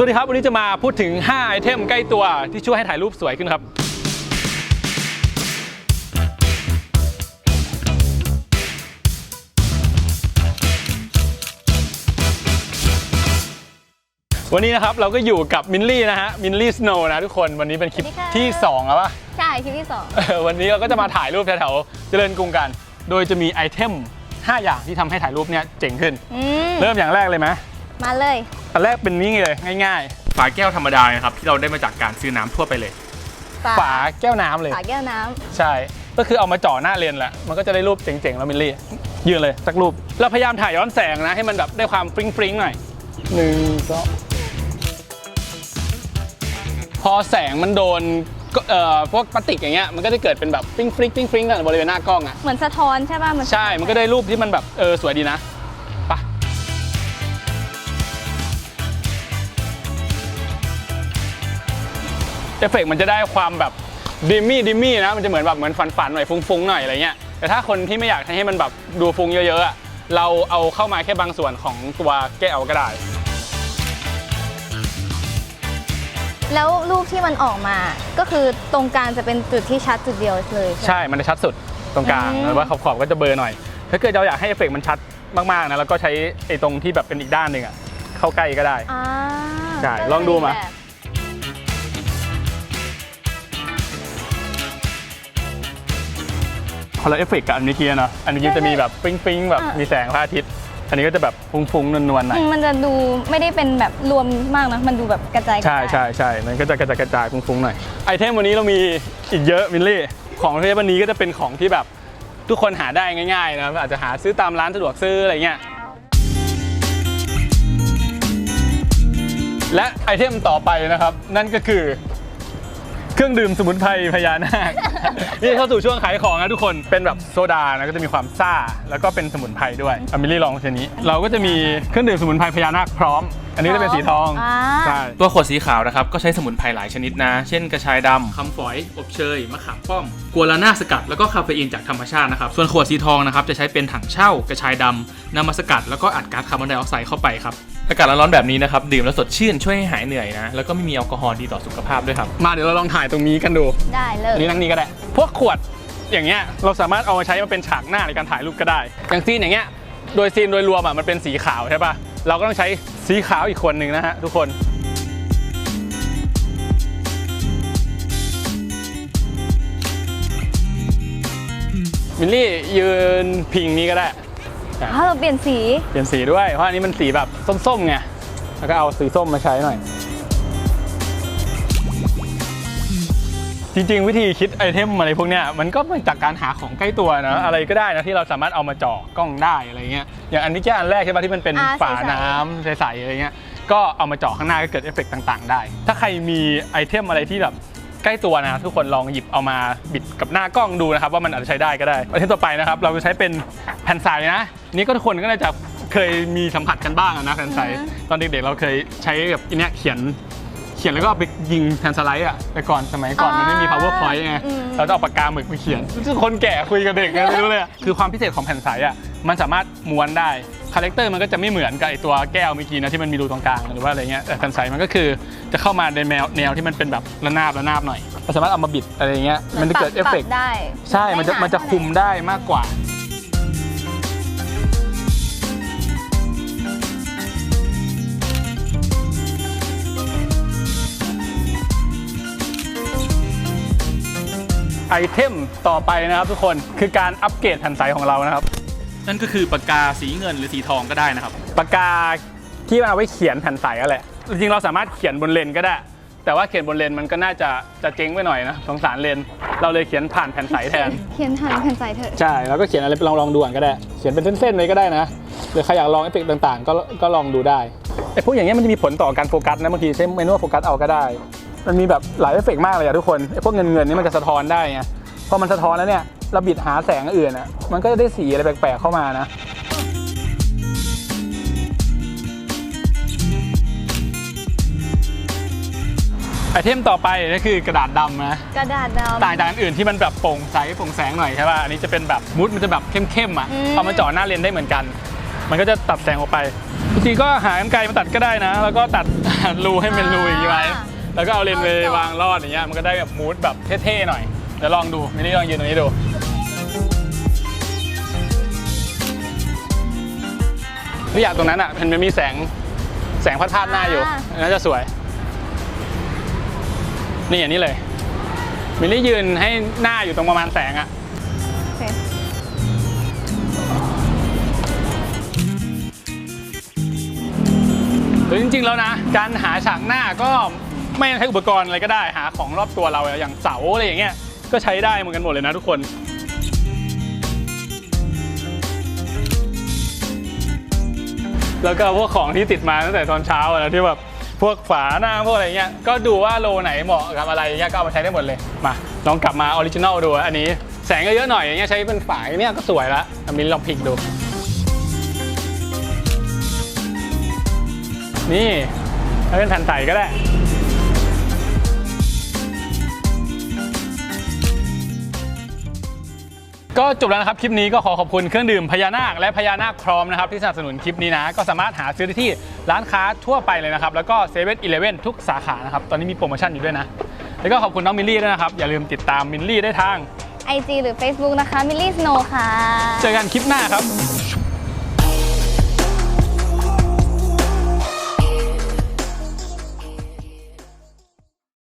สวัสดีครับ วันนี้จะมาพูดถึง 5 ไอเทมใกล้ตัวที่ช่วยให้ถ่ายรูปสวยขึ้นครับ วันนี้นะครับเราก็อยู่กับมินลี่นะฮะมินลี่สโนว์นะทุกคนวันนี้เป็นคลิปสวัสดีค่ะ ที่ 2 แล้วปะ ใช่คลิปที่สอง เออวันนี้เราก็จะมาถ่ายรูปแถวๆเจริญกรุงกัน โดยจะมีไอเทม 5 อย่างที่ทำให้ถ่ายรูปเนี่ยเจ๋งขึ้น อืม เริ่มอย่างแรกเลยไหม มาเลย อันแรกเป็นนี่เลยง่ายฝาแก้วธรรมดานะครับที่เราได้มาจากการซื้อน้ำทั่วไปเลยๆฝาแก้วน้ำเลย ฝาแก้วน้ใช่ ก็คือเอามาจ่อหน้าเลนแหละ มันก็จะได้รูปเจ๋งๆแล้วมิลลี่ ยืนเลยสักรูป เราพยายามถ่ายย้อนแสงนะ ให้มันแบบได้ความฟริ้งฟริ้งๆหน่อยหนึ่งสองพอแสงมันโดนก็เอ่อพวกพลาสติกอย่างเงี้ย มันก็จะเกิดเป็นแบบฟริ้งฟริ้งฟริ้งฟริ้งกันบริเวณหน้ากล้องอะำเหมือนสะท้อนใช่ป่ะเหมือนใช่ มันก็ได้รูปที่มันแบบเออสวยดีนะ เอฟเฟกต์มันจะได้ความแบบดิมมี่ดิมมี่นะมันจะเหมือนแบบเหมือนฝันๆหน่อยฟุ้งๆหน่อยอะไรเงี้ยแต่ถ้าคนที่ไม่อยากให้มันแบบดูฟุ้งเยอะๆอะเราเอาเข้ามาแค่บางส่วนของตัวแก้วก็ได้แล้วรูปที่มันออกมาก็คือตรงกลางจะเป็นจุดที่ชัดจุดเดียวเลยใช่ไหมใช่มันจะชัดสุดตรงกลางอืมหรือว่าขอบๆก็จะเบลอหน่อย ถ้าเกิดเราอยากให้เอฟเฟกต์มันชัดมากๆนะแล้วก็ใช้ไอ้ตรงที่แบบเป็นอีกด้านหนึ่งอะเข้าใกล้ก็ได้อ่าใช่ก็ลองดูมา คนละเอฟเฟกต์กับอันเมื่อกี้เนอะอันเมื่อกี้จะมีแบบปิ๊งปิ๊งๆแบบมีแสงพระอาทิตย์ อันนี้ก็จะแบบฟุ้งๆนวลๆหน่อยอืมมันจะดูไม่ได้เป็นแบบรวมมากนะ มันดูแบบกระจายใช่ใช่ใช่มันก็จะกระจายกระจายฟุ้งๆหน่อย ไอเทมวันนี้เรามีอีกเยอะมิลลี่ ของประเภทวันนี้ก็จะเป็นของที่แบบทุกคนหาได้ง่ายๆนะอาจจะหาซื้อตามร้านสะดวกซื้ออะไรเงี้ย และไอเทมต่อไปนะครับ นั่นก็คือ เครื่องดื่มสมุนไพรพญานาค นี่เข้าสู่ช่วงขายของนะทุกคน เป็นแบบโซดานะก็จะมีความซ่า แล้วก็เป็นสมุนไพรด้วยอามิลี่ลองชนี้ เราก็จะมีเครื่องดื่มสมุนไพรพญานาคพร้อม อันนี้จะเป็นสีทองอ่า ใช่ ตัวขวดสีขาวนะครับ ก็ใช้สมุนไพรหลายชนิดนะ เช่นกระชายดำคำฝอย อบเชย มะขามป้อมกัวลาน่าสกัด แล้วก็คาเฟอีนจากธรรมชาตินะครับ ส่วนขวดสีทองนะครับ จะใช้เป็นถังเช่ากระชายดำนำมาสกัด แล้วก็อัดก๊าซคาร์บอนไดออกไซด์เข้าไปครับ อากาศร้อนๆแบบนี้นะครับ ดื่มแล้วสดชื่นช่วยให้หายเหนื่อยนะ แล้วก็ไม่มีแอลกอฮอล์ดีต่อสุขภาพด้วยครับ มาเดี๋ยวเราลองถ่ายตรงนี้กันดูได้เลอัยนนี้นั่งนี่ก็ได้ พวกขวดอย่างเงี้ยเราสามารถเอามาใช้มาเป็นฉากหน้าในการถ่ายรูปก็ได้อย่างซีนอย่างเงี้ยโดยซีนโดยรวมอะมันเป็นสีขาวใช่ป่ะเราก็ต้องใช้สีขาวอีกคนหนึ่งนะฮะทุกคนมิลลี่ยืนพิงนี้ก็ได้ ถ้าเราเปลี่ยนสี เปลี่ยนสีด้วย เพราะอันนี้มันสีแบบส้มๆไง แล้วก็เอาสีส้มมาใช้หน่อย จริงๆ วิธีคิดไอเทมอะไรพวกเนี้ยมันก็มาจากการหาของใกล้ตัวนะ อะไรก็ได้นะที่เราสามารถเอามาจ่อกล้องได้อะไรเงี้ย อย่างอันนี้แค่อันแรกใช่ปะที่มันเป็นอ่าฝาใสๆ น้ำใสๆอะไรเงี้ย ก็เอามาจ่อข้างหน้าก็เกิดเอฟเฟกต์ต่างๆ ได้ ถ้าใครมีไอเทมอะไรที่แบบใกล้ตัวนะทุกคนลองหยิบเอามาบิดกับหน้ากล้องดูนะครับว่ามันอาจจะใช้ได้ก็ได้ไอเทมต่อไปนะครับเราจะใช้เป็นแผ่นใสนะ นี่ก็ทุกคนก็น่าจะเคยมีสัมผัสกันบ้างอะนะแผ่นใสอือฮะตอนเด็กๆเราเคยใช้แบบอันเนี้ยเขียน เขียนแล้วก็เอาไปยิงแทนสไลด์อะแต่ก่อนสมัยก่อนมันไม่มี powerpoint ไงอืม เราจะเอาปากกาหมึกไปเขียนคนแก่คุยกับเด็กไงไม่รู้เลยอะคือความพิเศษของแผ่นใสอะมันสามารถม้วนได้คาแรคเตอร์มันก็จะไม่เหมือนกับไอตัวแก้วเมื่อกี้นะที่มันมีรูตรงกลางหรือว่าอะไรเงี้ยแต่แผ่นใสมันก็คือจะเข้ามาในแนวแนวที่มันเป็นแบบระนาบระนาบหน่อยเราสามารถเอามาบิดอะไรเงี้ยมันจะเกิดเอฟเฟกปต์รับได้ใช่ มันจะไหามันจะคุมได้มากกว่า ไอเทมต่อไปนะครับทุกคนคือการอัปเกรดแผ่นใสของเรานะครับ นั่นก็คือปากกาสีเงินหรือสีทองก็ได้นะครับ ปากกาที่เอาไว้เขียนแผ่นใสอะแหละจริงๆเราสามารถเขียนบนเลนก็ได้ แต่ว่าเขียนบนเลนมันก็น่าจะจะเจ๊งไปหน่อยนะสงสารเลนเราเลยเขียนผ่านแผ่นใสแทน เขียนหันแผ่นใสเถอะ ใช่แล้วก็เขียนอะไรลองลองดูก่อนก็ได้ เขียนเป็นเส้นๆเลยก็ได้นะหรือใครอยากลองเอฟเฟกต์ต่างๆ ก็ก็ลองดูได้ไอ้พวกอย่างเงี้ยมันจะมีผลต่อการโฟกัสนะบางทีใช้เมนูโฟกัสเอาก็ได้ มันมีแบบหลายเอฟเฟกต์มากเลยอะทุกคนไอ้พวกเงินเงินๆนี่มันจะสะท้อนได้ไงพอมันสะท้อนแล้วเนี่ยเราบิดหาแสงอื่นอะมันก็จะได้สีอะไรแปลกๆเข้ามานะไอเทมต่อไปก็คือกระดาษดำนะกระดาษดำ ต่างจากอันอื่นที่มันแบบโปร่งใสโปร่งแสงหน่อยใช่ป่ะอันนี้จะเป็นแบบมูดมันจะแบบเข้มๆอะอืม เอามาจ่อหน้าเลนได้เหมือนกัน มันก็จะตัดแสงออกไปบางทีก็หากรรไกรมาตัดก็ได้นะ แล้วก็ตัด รูให้เป็นรูอย่างนี้ไว้ อ่า แล้วก็เอาเลนส์ไปวางรอดอย่างเงี้ยมันก็ได้แบบมูดแบบเท่ๆหน่อยเดี๋ยวลองดูมินนี่ลองยืนตรงนี้ดูที่อยากตรงนั้นอะมันมีแสงแสงพัดพาดหน้าอยู่น่าจะสวย นี่อย่างนี้เลยมินนี่ยืนให้หน้าอยู่ตรงประมาณแสงอะโอเคหรือจริงๆแล้วนะ การหาฉากหน้าก็ ไม่ใช้อุปกรณ์อะไรก็ได้หาของรอบตัวเราอย่างเสาอะไรอย่างเงี้ยก็ใช้ได้เหมือนกันหมดเลยนะทุกคนแล้วก็พวกของที่ติดมาตั้งแต่ตอนเช้าอะนะที่แบบพวกฝาหน้าพวกอะไรเงี้ยก็ดูว่าโลไหนเหมาะกับอะไรเงี้ยก็เอามาใช้ได้หมดเลยมาลองกลับมาออริจินอลดูอันนี้แสงก็เยอะหน่อยอย่างเงี้ยใช้เป็นฝาเนี่ยก็สวยละอันนี้ลองพลิกดู นี่ถ้าเป็นแผ่นใสก็ได้ ก็จบแล้วนะครับ คลิปนี้ก็ขอขอบคุณเครื่องดื่มพญานาคและพญานาคพร้อมนะครับที่สนับสนุนคลิปนี้นะ ก็สามารถหาซื้อได้ที่ร้านค้าทั่วไปเลยนะครับ แล้วก็เซเว่นอีเลฟเว่นทุกสาขานะครับ ตอนนี้มีโปรโมชั่นอยู่ด้วยนะ แล้วก็ขอบคุณน้องมิลลี่ด้วยนะครับ อย่าลืมติดตามมิลลี่ได้ทาง IG หรือ Facebook นะคะมิลลี่สโนค่ะ เจอกันคลิปหน้าครับ